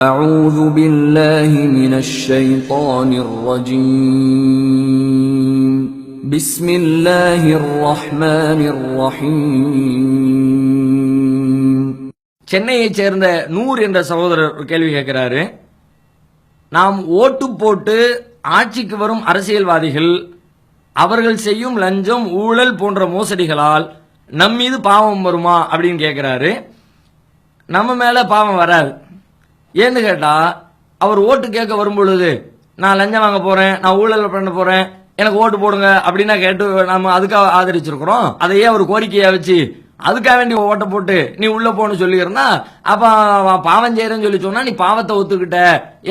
أعوذ بالله من الشيطان الرجيم بسم الله الرحمن الرحيم சென்னையைச் சேர்ந்த நூர் என்ற சகோதரர் ஒரு கேள்வி கேட்கிறாரு நாம் ஓட்டு போட்டு ஆட்சிக்கு வரும் அரசியல்வாதிகள் அவர்கள் செய்யும் லஞ்சம் ஊழல் போன்ற மோசடிகளால் நம் மீது பாவம் வருமா அப்படின்னு கேட்கிறாரு நம்ம மேல பாவம் வராது ஏன்னு கேட்டால் அவர் ஓட்டு கேட்க வரும்பொழுது நான் லஞ்சம் வாங்க போகிறேன் நான் ஊழல் பண்ண போகிறேன் எனக்கு ஓட்டு போடுங்க அப்படின்னா கேட்டு நம்ம அதுக்காக ஆதரிச்சிருக்கிறோம். அதையே அவர் கோரிக்கையாக வச்சு அதுக்காக வேண்டி ஓட்டை போட்டு நீ உள்ள போன்னு சொல்லியிருந்தா அப்ப பாவம் செய்யறேன்னு சொல்லி சொன்னா நீ பாவத்தை ஒத்துக்கிட்ட.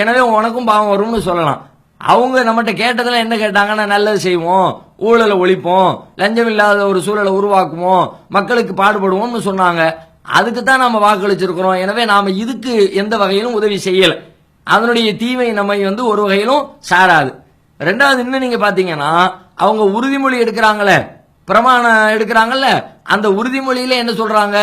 எனவே உனக்கும் பாவம் வரும்னு சொல்லலாம். அவங்க நம்மகிட்ட கேட்டதில் என்ன கேட்டாங்கன்னா நல்லது செய்வோம் ஊழலை ஒழிப்போம் லஞ்சம் இல்லாத ஒரு சூழலை உருவாக்குவோம் மக்களுக்கு பாடுபடுவோம்னு சொன்னாங்க. அதுக்கு தான் நாம் வாக்களிச்சிருக்கிறோம். எனவே நாம் இதுக்கு எந்த வகையிலும் உதவி செய்யலை. அதனுடைய தீமை நம்மை வந்து ஒரு வகையிலும் சாராது. ரெண்டாவது இன்னும் நீங்கள் பார்த்தீங்கன்னா அவங்க உறுதிமொழி எடுக்கிறாங்களே. பிரமாணம் எடுக்கிறாங்கல்ல அந்த உறுதிமொழியில் என்ன சொல்கிறாங்க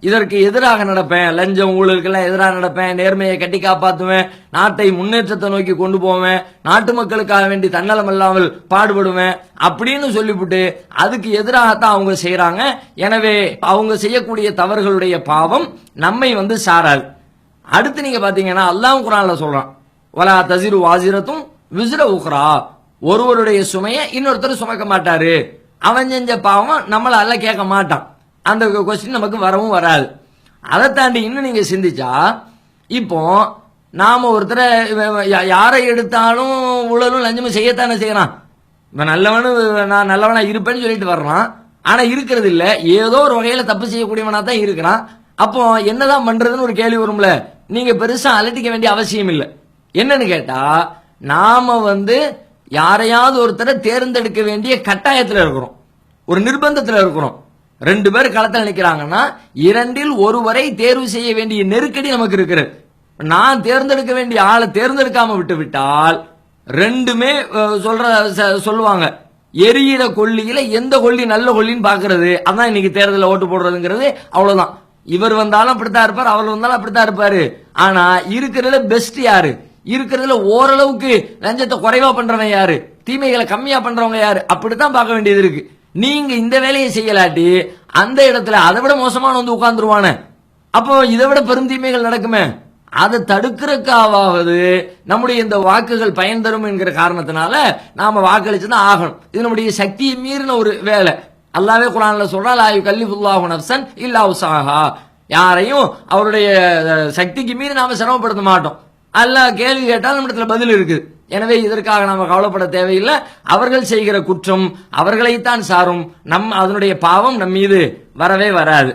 இதற்கு எதிராக நடப்பேன். லஞ்சம் ஊழலுக்கெல்லாம் எதிராக நடப்பேன். நேர்மையை கட்டி காப்பாற்றுவேன் நாட்டை முன்னேற்றத்தை நோக்கி கொண்டு போவேன். நாட்டு மக்களுக்காக வேண்டி தன்னலம் இல்லாமல் பாடுபடுவேன். அப்படின்னு சொல்லிவிட்டு அதுக்கு எதிராகத்தான் அவங்க செய்யறாங்க எனவே அவங்க செய்யக்கூடிய தவறுகளுடைய பாவம் நம்மை வந்து சாராது. அடுத்து நீங்க பாத்தீங்கன்னா அல்லாஹ் குரான்ல சொல்றான். வலா தசிரு வாசிரத்தும் விசிற உக்ரா. ஒருவருடைய சுமையை இன்னொருத்தர் சுமக்க மாட்டாரு. அவன் செஞ்ச பாவம் நம்மளால கேட்க மாட்டான். அந்த கொஸ்டின் நமக்கு வரவும் வராது. அதை தாண்டி இன்னும் நீங்க சிந்திச்சா இப்போ நாம ஒருத்தரை யாரை எடுத்தாலும் ஊழலும் லஞ்சமும் செய்யத்தானே செய்யறான். இப்போ நல்லவனு நான் நல்லவனா இருப்பேன்னு சொல்லிட்டு வர்றான். ஆனா இருக்கிறது இல்ல. ஏதோ ஒரு வகையில தப்பு செய்யக்கூடியவனா தான் இருக்கிறான். அப்போ என்னதான் பண்றதுன்னு ஒரு கேள்வி வரும்ல. நீங்க பெருசா அலட்டிக்க வேண்டிய அவசியம் இல்லை. என்னன்னு கேட்டா நாம வந்து யாரையாவது ஒருத்தரை தேர்ந்தெடுக்க வேண்டிய கட்டாயத்துல இருக்கிறோம். ஒரு நிர்பந்தத்துல இருக்கிறோம். ரெண்டு பேர் களத்தில் நிற்கிறாங்கன்னா இரண்டில் ஒருவரை தேர்வு செய்ய வேண்டிய நெருக்கடி நமக்கு இருக்கிறது நான் தேர்ந்தெடுக்க வேண்டிய ஆளை தேர்ந்தெடுக்காம விட்டு விட்டால் ரெண்டுமே சொல்ற ச- சொல்லுவாங்க. எரியிற கொல்லியில எந்த கொல்லி நல்ல கொல்லின்னு பாக்குறது அதான் இன்னைக்கு தேர்தலில் ஓட்டு போடுறதுங்கிறது அவ்வளவுதான். இவர் வந்தாலும் அப்படித்தான் இருப்பார் அவர் வந்தாலும் அப்படித்தான் இருப்பாரு. ஆனா இருக்கிறதுல பெஸ்ட் யாரு? இருக்கிறதுல ஓரளவுக்கு லஞ்சத்தை குறைவா பண்றவன் யாரு? தீமைகளை கம்மியா பண்றவங்க யாரு? அப்படித்தான் பார்க்க வேண்டியது இருக்கு. நீங்க இந்த வேலையை செய்யலாட்டி அந்த இடத்துல அதை விட மோசமான வந்து உட்கார்ந்துருவானே. அப்போ இதை விட பெருந்தீமைகள் நடக்குமே? அதை தடுக்கிறதுக்காவது நம்முடைய இந்த வாக்குகள் பயன் தரும் என்கிற காரணத்தினால நாம வாக்களிச்சு தான் ஆகணும். இது நம்முடைய சக்தியை மீறின ஒரு வேலை. அல்லாவே குரான்ல சொல்றால் ஆயு கல்லிஃபுல்லாஹு நப்சன் இல்லா உசாஹா யாரையும் அவருடைய சக்திக்கு மீறி நாம சிரமப்படுத்த மாட்டோம். அல்ல கேள்வி கேட்டால் நம்மிடத்துல பதில் இருக்குது. எனவே இதற்காக நாம் கவலைப்பட தேவையில்லை. அவர்கள் செய்கிற குற்றம் அவர்களைத்தான் சாரும். நம் அதனுடைய பாவம் நம் மீது வரவே வராது.